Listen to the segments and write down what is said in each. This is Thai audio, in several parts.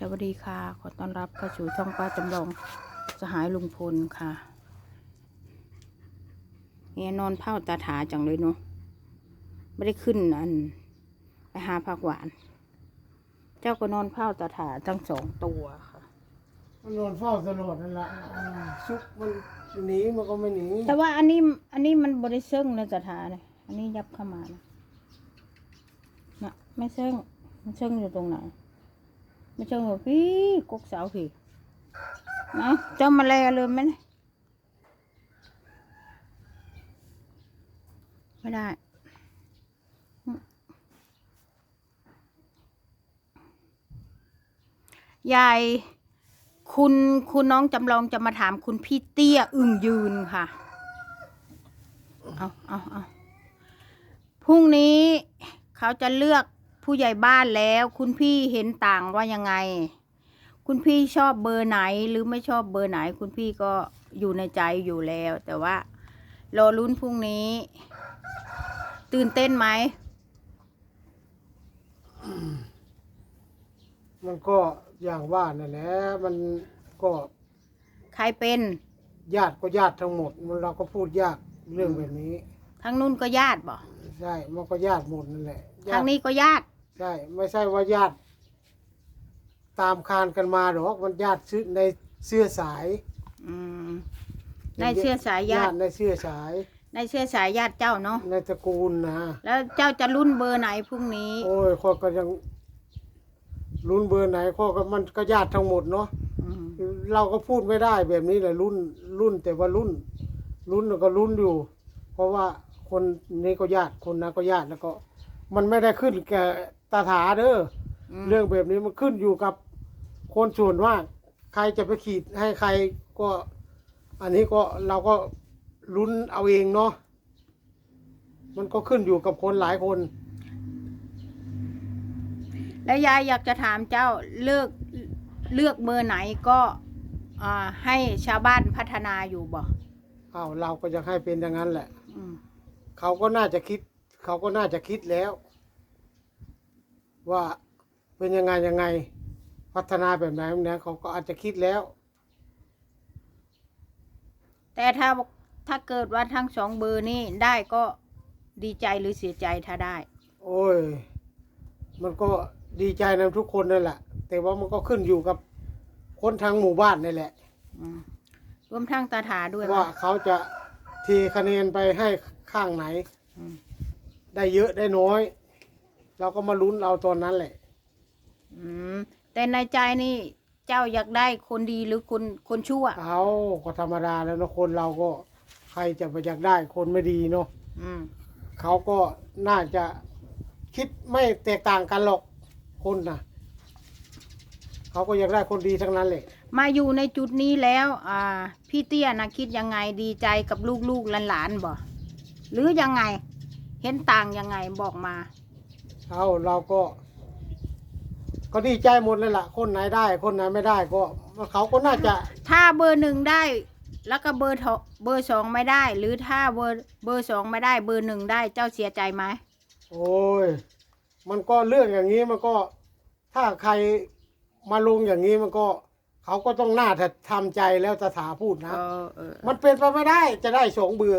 สวัสดีค่ะ ขอต้อนรับเข้าสู่ช่องป้าจำลองสหายลุงพลค่ะเนี่ยนอนเผาตาถาจังเลยเนาะไม่ได้ขึ้นอันไปหาผักหวาน เจ้าก็นอนเผาตาถาทั้งสองตัวค่ะมันนอนเฝ้าตลอดนั่นแหละอ่าซุกมันหนีมันก็ไม่หนีแต่ว่าอันนี้อันนี้มันบริเซิงนะตาถาเนี่ยอันนี้ยับเข้ามานะนะไม่เซิงมันเซิงอยู่ตรงไหน ไม่เชิงว่าพี่กุกเสาพี่เนะเจ้ามาแลเลยไหมไม่ได้ยายคุณคุณน้องจำลองจะมาถามคุณพี่เตี้ยอึ่งยืนค่ะ เอาเอาเอาพรุ่งนี้เขาจะเลือก ผู้ใหญ่บ้านแล้ว คุณพี่เห็นต่างว่ายังไง คุณพี่ชอบเบอร์ไหนหรือไม่ชอบเบอร์ไหน คุณพี่ก็อยู่ในใจอยู่แล้ว แต่ว่ารอลุ้นพรุ่งนี้ ตื่นเต้นไหม มันก็อย่างว่านั่นแหละมันก็ใครเป็นญาติก็ญาติทั้งหมดมันเราก็พูดยากเรื่องแบบนี้ ทั้งนู้นก็ญาติบ่ใช่มันก็ญาติหมดนั่นแหละญาทางตินี้ก็ญาติ ใช่ไม่ใช่ว่าญาติ ตามคานกันมาหรอกมันญาติซื้อในเสื้อสายอืมในเชื่อสายญาติในเสื้อสายในเชื่อสายญาติเจ้าเนาะในตระกูลนะแล้วเจ้าจะรุ่นเบอร์ไหนพรุ่งนี้ โอ้ยข้อก็ยังรุ่นเบอร์ไหนข้อก็มันก็ญาติทั้งหมดเนาะอืมเราก็พูดไม่ได้แบบนี้แหละรุ่นรุ่นแต่ว่ารุ่น รุ่นก็รุ่นอยู่ เพราะว่าคนนี้ก็ญาติคนนั้นก็ญาติแล้วก็ มันไม่ได้ขึ้นแก่ ตาถาเด้ออม เรื่องแบบนี้มันขึ้นอยู่กับคนส่วนว่ากใครจะไปขีดให้ใครก็ อันนี้ก็เราก็ลุ้นเอาเองเนาะมันก็ขึ้นอยู่กับคนหลายคน แล้วยายอยากจะถามเจ้าเลือกเลือกเบอร์ไหนก็อ่าให้ชาวบ้านพัฒนาอยู่บ่อ้าวเราก็จะให้เป็นอย่างนั้นแหละ อืมเขาก็น่าจะคิด เขาก็น่าจะคิดแล้ว ว่าเป็นยังไงยังไง พัฒนาแบบไหนแบบไหนเขาก็อาจจะคิดแล้ว แต่ถ้าถ้าเกิดว่าทั้งสองเบอร์นี่ได้ก็ดีใจหรือเสียใจถ้าได้ โอ้ย มันก็ดีใจนะทุกคนนั่นแหละ แต่ว่ามันก็ขึ้นอยู่กับคนทางหมู่บ้านนี่แหละ อืมรวมทั้งตาถาด้วยว่าเขาจะเทคะแนนไปให้ข้างไหน อืม ได้เยอะได้น้อย เราก็มาลุ้นเอาตอนนั้นแหละ อืมแต่ในใจนี่ เจ้าอยากได้คนดีหรือคนคนชั่ว เอาก็ธรรมดาแล้วเนอะคนเราก็ใครจะไปอยากได้คนไม่ดีเนาะอืม เขาก็น่าจะคิดไม่แตกต่างกันหรอกคนนะเขาก็อยากได้คนดีทั้งนั้นแหละ มาอยู่ในจุดนี้แล้ว อ่า พี่เตี้ยนะคิดยังไงดีใจกับลูกๆหลานๆบ่หรือยังไง เห็นต่างยังไงบอกมา เอาเราก็ ก็ดีใจหมดเลยล่ะ คนไหนได้ คนไหนไม่ได้ก็เขาก็น่าจะ ถ้าเบอร์หนึ่งได้ แล้วก็เบอร์โทเบอร์สองไม่ได้ หรือถ้าเบอร์เบอร์สองไม่ได้ เบอร์หนึ่งได้เจ้าเสียใจไหมโอ้ย มันก็เรื่องอย่างนี้มันก็ ถ้าใครมาลงอย่างนี้มันก็ เขาก็ต้องน่าจะทำใจแล้วตถาพูดนะ เออเออมันเป็นไปไม่ได้จะได้สองเบือ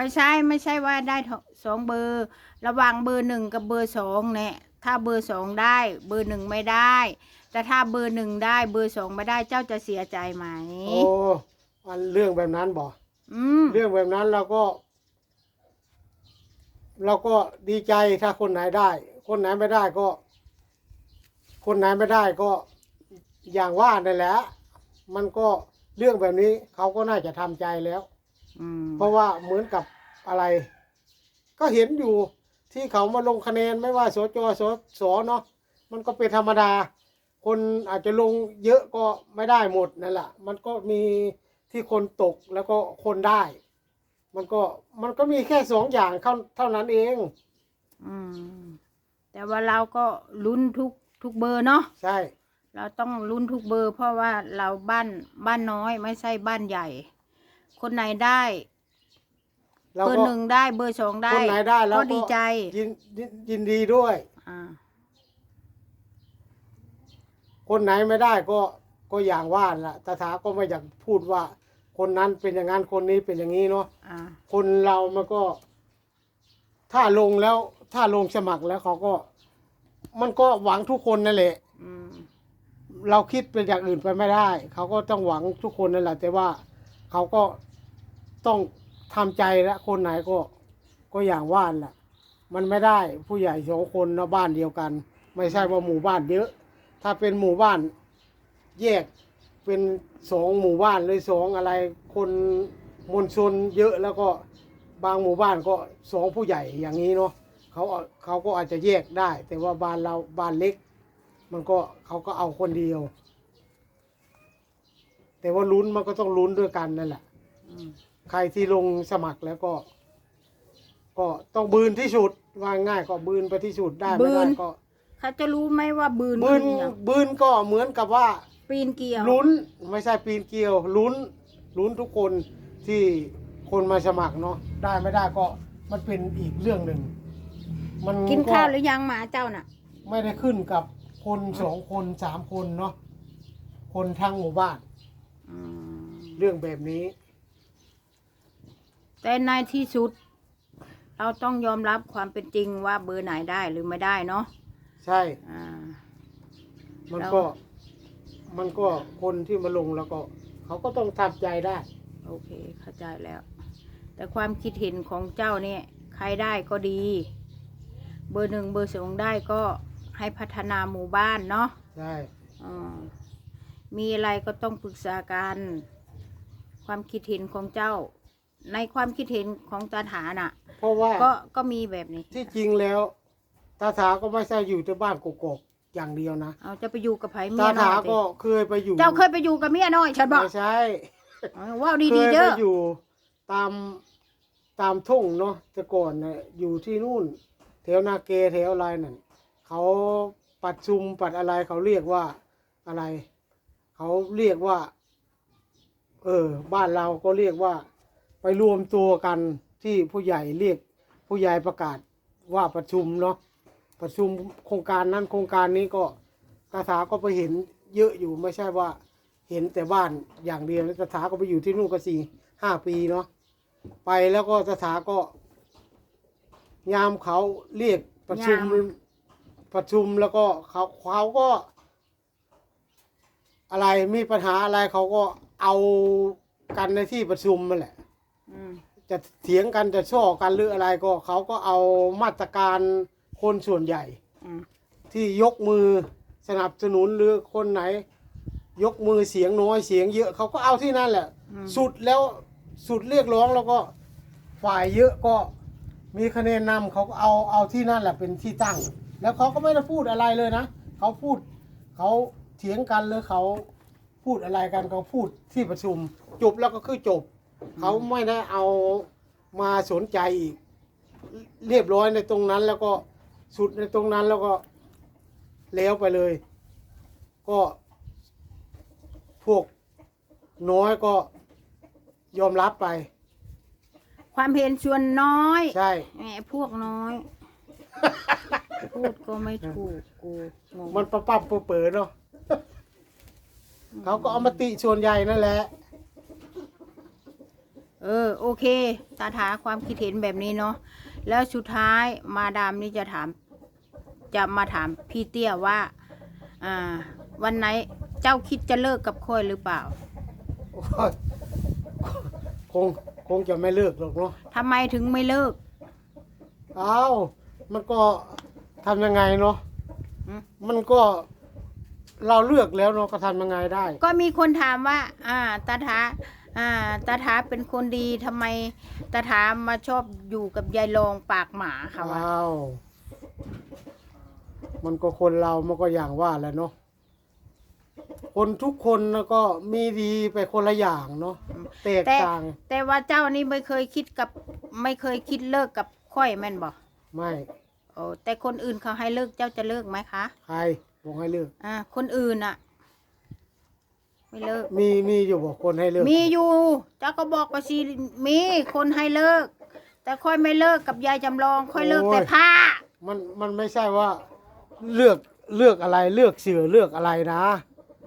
ไม่ใช่ไม่ใช่ว่าได้สองเบอร์ ระหว่างเบอร์หนึ่งกับเบอร์สองเนี่ยถ้าเบอร์สองได้ เบอร์หนึ่งไม่ได้ แต่ถ้าเบอร์หนึ่งได้ เบอร์สองไม่ได้เจ้าจะเสียใจไหมโอ้มันเรื่องแบบนั้นบอกอืมเรื่องแบบนั้นเราก็ เราก็ดีใจถ้าคนไหนได้ คนไหนไม่ได้ก็ คนไหนไม่ได้ก็อย่างว่านั่นแหละ มันก็เรื่องแบบนี้เขาก็น่าจะทำใจแล้ว อืมเพราะว่าเหมือนกับอะไร ก็เห็นอยู่ที่เขามาลงคะแนนไม่ว่าสจสสเนาะมันก็เป็นธรรมดา คนอาจจะลงเยอะก็ไม่ได้หมดนั่นแหละมันก็มีที่คนตกแล้วก็คนได้ มันก็มันก็มีแค่สองอย่างเท่าเท่านั้นเอง อืมแต่ว่าเราก็ลุ้นทุกทุกเบอร์เนาะใช่ เราต้องลุ้นทุกเบอร์ เพราะว่าเราบ้านบ้านน้อยไม่ใช่บ้านใหญ่ คนไหนได้เราเบอร์ก็หนึ่งได้เบอร์สองได้คนไหนได้แล้วก็ดีใจยินยินยินดีด้วย อ่าคนไหนไม่ได้ก็ก็อย่างว่าละตาถาก็ไม่อยากพูดว่า คนนั้นเป็นอย่างนั้นคนนี้เป็นอย่างนี้เนาะอ่าคนเรามันก็ ถ้าลงแล้ว ถ้าลงสมัครแล้วเขาก็ มันก็หวังทุกคนนั่นแหละ อืมเราคิดเป็นอย่างอื่นไปไม่ได้ เขาก็ต้องหวังทุกคนนั่นแหละแต่ว่าเขาก็ ต้องทำใจและคนไหนก็ก็อย่างว่านแหละมันไม่ได้ผู้ใหญ่สองคนนะบ้านเดียวกัน ไม่ใช่ว่าหมู่บ้านเยอะ ถ้าเป็นหมู่บ้านแยกเป็นสองหมู่บ้านเลยสองอะไรคนมวลชนเยอะแล้วก็บางหมู่บ้านก็สองผู้ใหญ่อย่างนี้เนาะเขาเขาก็อาจจะแยกได้ แต่ว่าบ้านเราบ้านเล็ก มันก็เขาก็เอาคนเดียว แต่ว่าลุ้นมันก็ต้องลุ้นด้วยกันนั่นแหละอืม ใครที่ลงสมัครแล้วก็ ก็ต้องบืนที่สุดว่าง่ายก็บืนไปที่สุดได้ไม่ได้ก็เขาจะรู้ไหมว่าบืนบืนคือหยังบืนก็เหมือนกับว่า ปีนเกลียวลุ้นไม่ใช่ปีนเกลียวลุ้นลุ้นทุกคนที่คนมาสมัครเนาะได้ไม่ได้ก็มันเป็นอีกเรื่องหนึ่งมันกินข้าวหรือยังหมาเจ้าน่ะ ไม่ได้ขึ้นกับคนสองคนสามคนเนาะคนทั้งหมู่บ้าน อืม เรื่องแบบนี้ แต่ในที่สุด เราต้องยอมรับความเป็นจริงว่าเบอร์ไหนได้หรือไม่ได้เนาะใช่ อ่า มันแล้วก็ มันก็คนที่มาลงแล้วก็ เขาก็ต้องทำใจได้ โอเค เข้าใจแล้ว แต่ความคิดเห็นของเจ้าเนี่ย ใครได้ก็ดี เบอร์หนึ่งเบอร์สองได้ก็ให้พัฒนาหมู่บ้านเนาะใช่ อ่ามีอะไรก็ต้องปรึกษากัน ความคิดเห็นของเจ้า ในความคิดเห็นของตาถาน่ะ เพราะว่าก็ก็มีแบบนี้ ที่จริงแล้ว ตาถาก็ไม่ใช่อยู่ที่บ้านกกอกๆอย่างเดียวนะ เอาจะไปอยู่กับไผเมีตายน้อถายก็สิเคยไปอยู่เจ้าเคยไปอยู่กับเมียน้อยฉันบอกไม่ใช่เอาว่าวเคดียๆไปเด้ออยู่ตามตามทุ่งเนาะแต่ก่อนน่ะอยู่ที่นู่น แถวนาเกแถวอะไรนั่นเขาปัดชุมปัดอะไรเขาเรียกว่าอะไร เขาเรียกว่า เออ บ้านเราก็เรียกว่า ไปรวมตัวกันที่ผู้ใหญ่เรียกผู้ใหญ่ประกาศว่าประชุมเนาะประชุมโครงการนั้นโครงการนี้ก็คาถาก็ไปเห็นเยอะอยู่ไม่ใช่ว่าเห็นแต่บ้านอย่างเดียวแล้วคาถาก็ไปอยู่ที่นู่นก็สี่ห้าปีเนาะไปแล้วก็คาถาก็ ยามเขาเรียกประชุมยาม ประชุมแล้วก็เขาเขาก็ อะไรมีปัญหาอะไรเขาก็เอากันในที่ประชุมนั่นแหละอืม จะเถียงกันจะช่อกันหรืออะไรก็เขาก็เอามาตรการคนส่วนใหญ่อืมที่ยกมือสนับสนุนหรือคนไหน ยกมือเสียงน้อยเสียงเยอะเขาก็เอาที่นั่นแหละอืมสุดแล้วสุดเรียกร้องแล้วก็ฝ่ายเยอะก็มีคะแนนนำเขาก็เอาเอาที่นั่นแหละเป็นที่ตั้ง แล้วเขาก็ไม่ได้พูดอะไรเลยนะเขาพูดเขาเถียงกันหรือเขาพูดอะไรกันเขาพูดที่ประชุม จบแล้วก็คือจบ เขาไม่ได้เอามาสนใจอีก เรียบร้อยในตรงนั้นแล้วก็สุดในตรงนั้นแล้วก็แล้วไปเลย ก็พวกน้อยก็ยอมรับไป ความเห็นส่วนน้อยใช่ แหมพวกน้อย พูดก็ไม่ถูกกูงง มันประปั๊บเปิดเนาะเขาก็เอามาติส่วนใหญ่นั่นแหละ เออโอเค ตาถาความคิดเห็นแบบนี้เนาะแล้วสุดท้ายมาดามนี่จะถาม จะมาถามพี่เตี้ยว่า อ่า วันไหนเจ้าคิดจะเลิกกับค่อยหรือเปล่า โอ้ยคงคงจะไม่เลิกหรอกเนาะทำไมถึงไม่เลิก อ้าวมันก็ทำยังไงเนาะอืม มันก็เราเลือกแล้วเนาะก็ทำยังไงได้ ก็มีคนถามว่า อ่า ตาถา อ่าตาถาเป็นคนดีทำไมตาถามาชอบอยู่กับยายรองปากหมาค่ะวะอ้าวมันก็คนเรามันก็อย่างว่าแหละเนาะคนทุกคนนะก็มีดีไปคนละอย่างเนาะแตกแต่ต่างแต่ว่าเจ้านี่ไม่เคยคิดกับไม่เคยคิดเลิกกับค่อยแม่นบอกไม่โอ้แต่คนอื่นเขาให้เลิกเจ้าจะเลิกไหมคะ ใครบอกให้เลิกอ่าคนอื่นอะ ไม่เลิก มีมีอยู่บอกคนให้เลิกมีอยู่เจ้าก็บอกว่าสิมีคนให้เลิก แต่ค่อยไม่เลิกกับยายจำลองค่อยเลิกแต่ผ้า มันมันไม่ใช่ว่าเลือกเลือกอะไรเลือกเสือเลือกอะไรนะ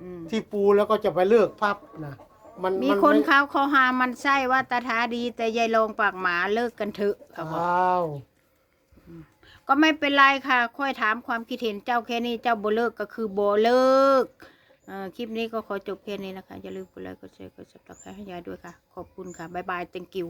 อืม ที่ปูแล้วก็จะไปเลือกพับนะมันมีมันคนไเขาเขาหามันไส้ว่าตาทาดีแต่ยายลงปากหมาเลิกกันเถอะเขาบอกอ้าวก็ไม่เป็นไรค่ะ ค่อยถามความคิดเห็นเจ้าแค่นี้เจ้าโบเลิกก็คือโบเลิกเอ่อ คลิปนี้ก็ขอจบแค่นี้นะคะ อย่าลืมกดไลค์กดแชร์กดซับสไครต์ให้ยายด้วยค่ะ ขอบคุณค่ะ บ๊ายบาย thank you